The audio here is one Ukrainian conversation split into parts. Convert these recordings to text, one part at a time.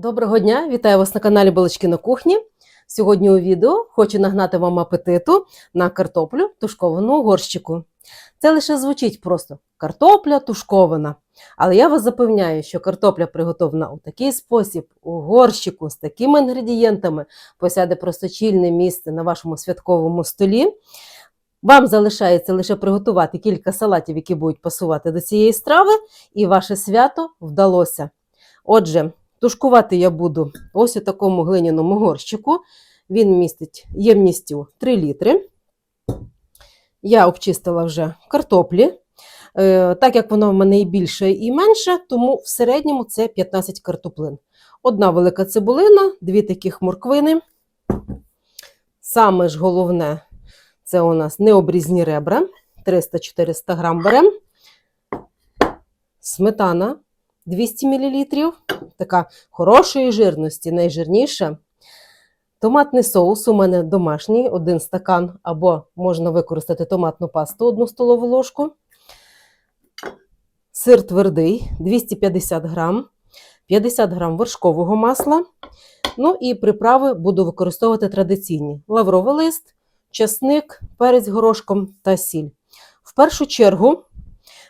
Доброго дня! Вітаю вас на каналі Балачки на кухні. Сьогодні у відео хочу нагнати вам апетиту на картоплю тушковану у горщику. Це лише звучить просто картопля тушкована. Але я вас запевняю, що картопля приготовлена у такий спосіб, у горщику з такими інгредієнтами, посяде просто чільне місце на вашому святковому столі. Вам залишається лише приготувати кілька салатів, які будуть пасувати до цієї страви, і ваше свято вдалося. Отже, Тушкувати я буду ось у такому глиняному горщику. Він містить ємністю 3 літри. Я обчистила вже картоплі. Е, Так як воно в мене і більше, і менше, тому в середньому це 15 картоплин. Одна велика цибулина, дві таких морквини. Саме ж головне це у нас необрізні ребра. 300-400 грам беремо. Сметана 200 мл, така хорошої жирності, найжирніша. Томатний соус у мене домашній, один стакан, або можна використати томатну пасту, одну столову ложку. Сир твердий 250 грам, 50 грам вершкового масла. Ну і приправи буду використовувати традиційні: лавровий лист, часник, перець горошком та сіль. В першу чергу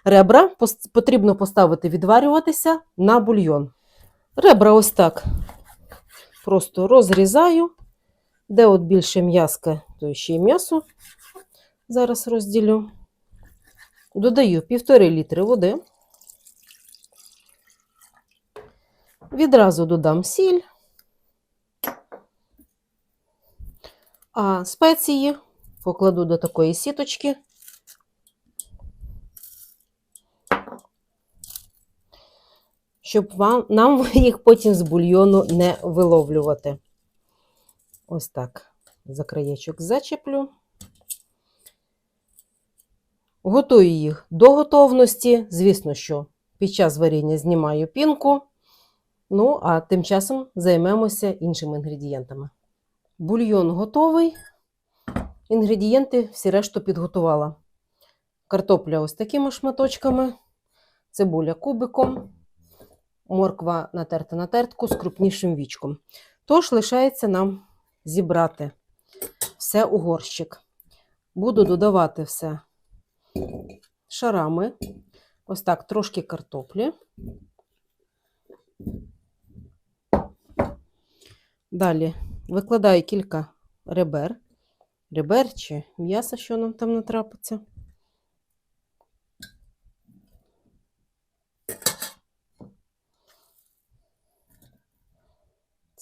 ребра потрібно поставити відварюватися на бульйон. Ребра ось так просто розрізаю. Де от більше м'яска, то ще й м'ясо. Зараз розділю. Додаю півтори літри води. Відразу додам сіль. А спеції покладу до такої сіточки. Щоб вам, нам їх потім з бульйону не виловлювати. Ось так. За краєчок зачеплю. Готую їх до готовності. Звісно, що під час варіння знімаю пінку. Ну, а тим часом займемося іншими інгредієнтами. Бульйон готовий. Інгредієнти всі решту підготувала. Картопля ось такими шматочками, цибуля кубиком морква натерта на тертку з крупнішим вічком. Тож лишається нам зібрати все у горщик. Буду додавати все шарами. Ось так, трошки картоплі. Далі викладаю кілька ребер, ребер чи м'яса, що нам там натрапиться.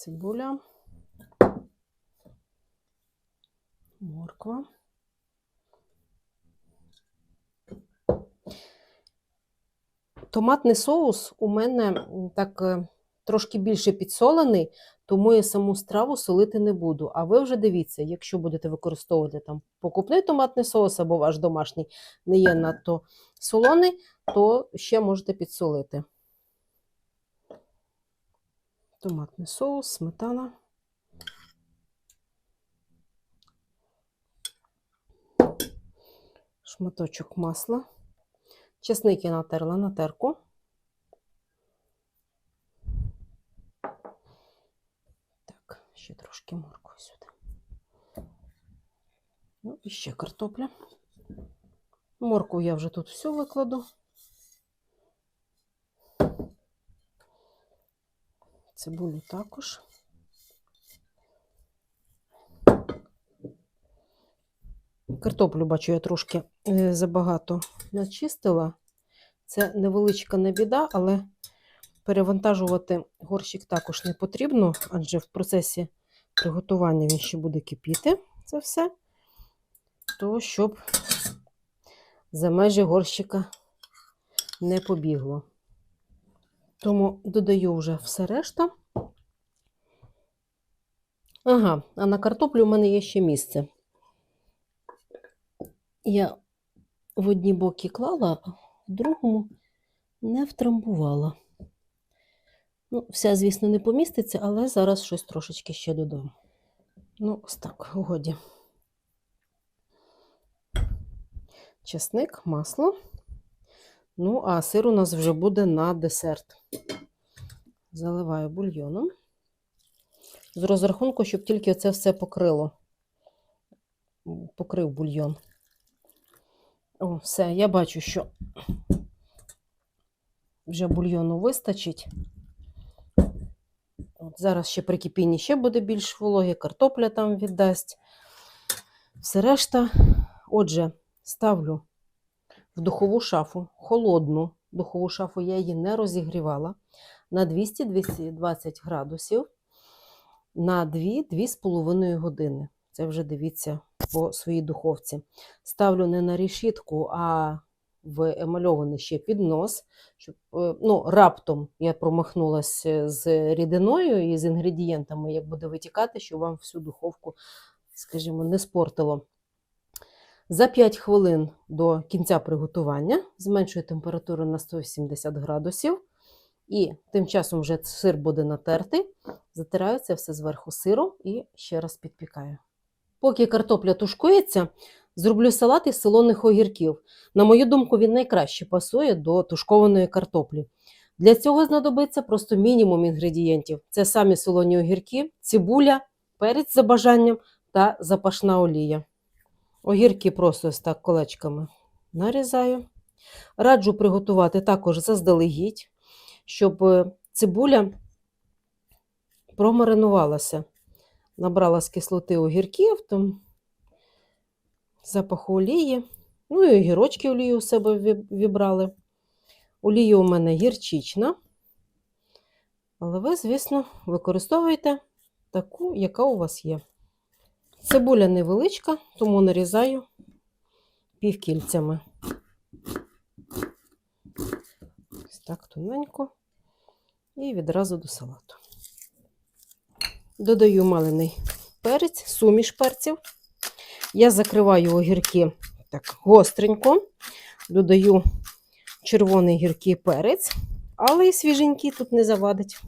Цибуля, морква. Томатний соус у мене так е, трошки більше підсолений, тому я саму страву солити не буду. А ви вже дивіться, якщо будете використовувати там покупний томатний соус або ваш домашній не є надто солоний, то ще можете підсолити. Томатний соус, сметана. Шматочок масла. Чесник я натерла на терку. Так, ще трошки моркви сюди. Ну і ще картопля. Морку я вже тут все викладу. Цибулю також. Картоплю, бачу, я трошки е, забагато начистила. Це невеличка не біда, але перевантажувати горщик також не потрібно, адже в процесі приготування він ще буде кипіти це все, то щоб за межі горщика не побігло. Тому додаю вже все решта. Ага, а на картоплю в мене є ще місце. Я в одні боки клала, а в другому не втрамбувала. Ну, вся, звісно, не поміститься, але зараз щось трошечки ще додам. Ну, ось так, годі. Чесник, масло. Ну, а сир у нас вже буде на десерт. Заливаю бульйоном. З розрахунку, щоб тільки це все покрило. Покрив бульйон. О, все, я бачу, що вже бульйону вистачить. От зараз ще при кипінні ще буде більш вологі, картопля там віддасть. Все решта. Отже, ставлю в духову шафу, холодну духову шафу, я її не розігрівала, на 200-220 градусів на 2-2,5 години. Це вже дивіться по своїй духовці. Ставлю не на решітку, а в емальований ще піднос, щоб е, ну, раптом я промахнулася з рідиною і з інгредієнтами, як буде витікати, щоб вам всю духовку, скажімо, не спортило. За 5 хвилин до кінця приготування зменшую температуру на 180 градусів. І тим часом вже сир буде натертий. Затираю це все зверху сиром і ще раз підпікаю. Поки картопля тушкується, зроблю салат із солоних огірків. На мою думку, він найкраще пасує до тушкованої картоплі. Для цього знадобиться просто мінімум інгредієнтів: це самі солоні огірки, цибуля, перець за бажанням та запашна олія. Огірки просто ось так колечками нарізаю. Раджу приготувати також заздалегідь, щоб е, цибуля промаринувалася. Набрала з кислоти огірків, там запаху олії. Ну і огірочки олію у себе ві- вібрали. Олія у мене гірчична. Але ви, звісно, використовуєте таку, яка у вас є. Цибуля невеличка, тому нарізаю півкільцями. Ось так тоненько. І відразу до салату. Додаю малений перець, суміш перців. Я закриваю огірки так гостренько. Додаю червоний гіркий перець, але і свіженький тут не завадить.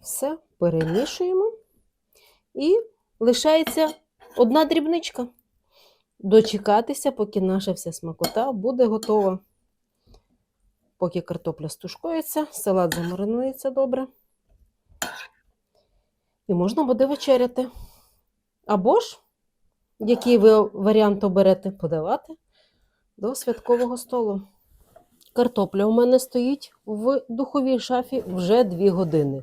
Все перемішуємо. І лишається одна дрібничка. Дочекатися, поки наша вся смакота буде готова. Поки картопля стушкується, салат замаринується добре. І можна буде вечеряти. Або ж, який ви варіант оберете, подавати до святкового столу. Картопля у мене стоїть в духовій шафі вже 2 години.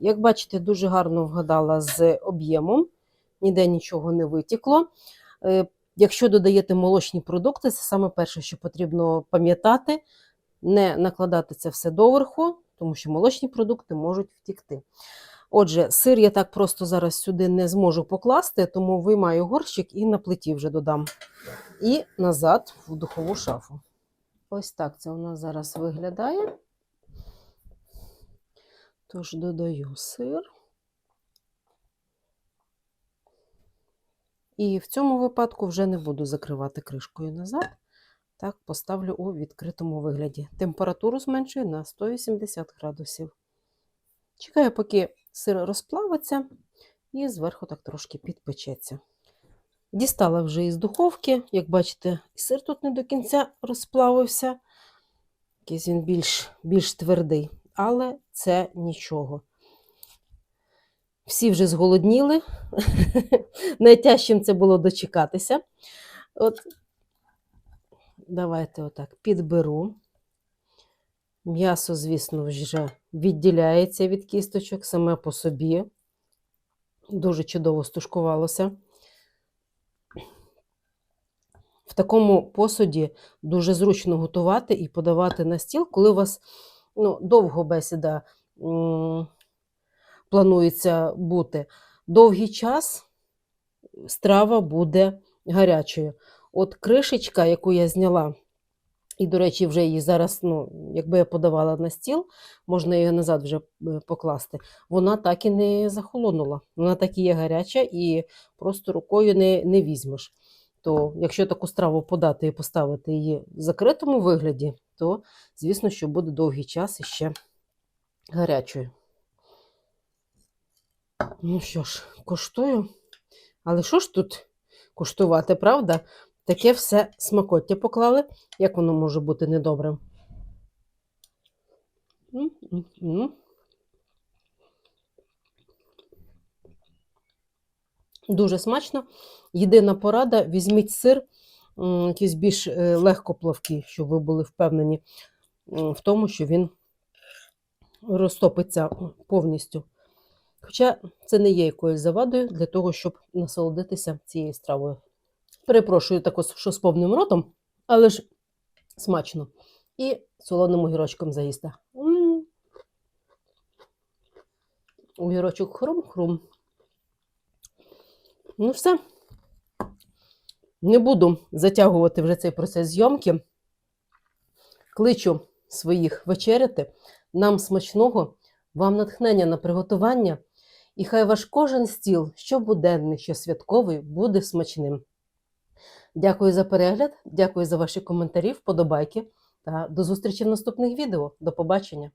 Як бачите, дуже гарно вгадала з об'ємом, ніде нічого не витікло. Якщо додаєте молочні продукти, це саме перше, що потрібно пам'ятати, не накладати це все доверху, тому що молочні продукти можуть втікти. Отже, сир я так просто зараз сюди не зможу покласти, тому виймаю горщик і на плиті вже додам. І назад в духову шафу. Ось так це у нас зараз виглядає. Тож додаю сир. І в цьому випадку вже не буду закривати кришкою назад. Так, поставлю у відкритому вигляді. Температуру зменшую на 180 градусів. Чекаю, поки сир розплавиться, і зверху так трошки підпечеться. Дістала вже із духовки. Як бачите, сир тут не до кінця розплавився. Якийсь він більш, більш твердий, але це нічого. Всі вже зголодніли. Найтяжчим це було дочекатися. От, давайте отак підберу. М'ясо, звісно, вже відділяється від кісточок саме по собі. Дуже чудово стушкувалося. В такому посуді дуже зручно готувати і подавати на стіл, коли у вас ну, довго бесіда планується бути. Довгий час страва буде гарячою. От кришечка, яку я зняла, і, до речі, вже її зараз, ну, якби я подавала на стіл, можна її назад вже е, покласти. Вона так і не захолонула. Вона так і є гаряча, і просто рукою не, не візьмеш. То якщо таку страву подати і поставити її в закритому вигляді, то, звісно, що буде довгий час іще гарячою. Ну що ж, коштую. Але що ж тут куштувати, правда? таке все смакоття поклали, як воно може бути недобре. М-м-м. Дуже смачно. Єдина порада: візьміть сир, якийсь більш е, легко плавкий, щоб ви були впевнені в тому, що він розтопиться повністю. Хоча це не є якоюсь завадою для того, щоб насолодитися цією стравою. Перепрошую також, що з повним ротом, але ж смачно. І солоним огірочком заїсти. Огірочок хрум-хрум. Ну, все. Не буду затягувати вже цей процес зйомки. Кличу своїх вечеряти. Нам смачного, вам натхнення на приготування. І хай ваш кожен стіл, що буденний, що святковий, буде смачним. Дякую за перегляд, дякую за ваші коментарі, вподобайки та до зустрічі в наступних відео. До побачення!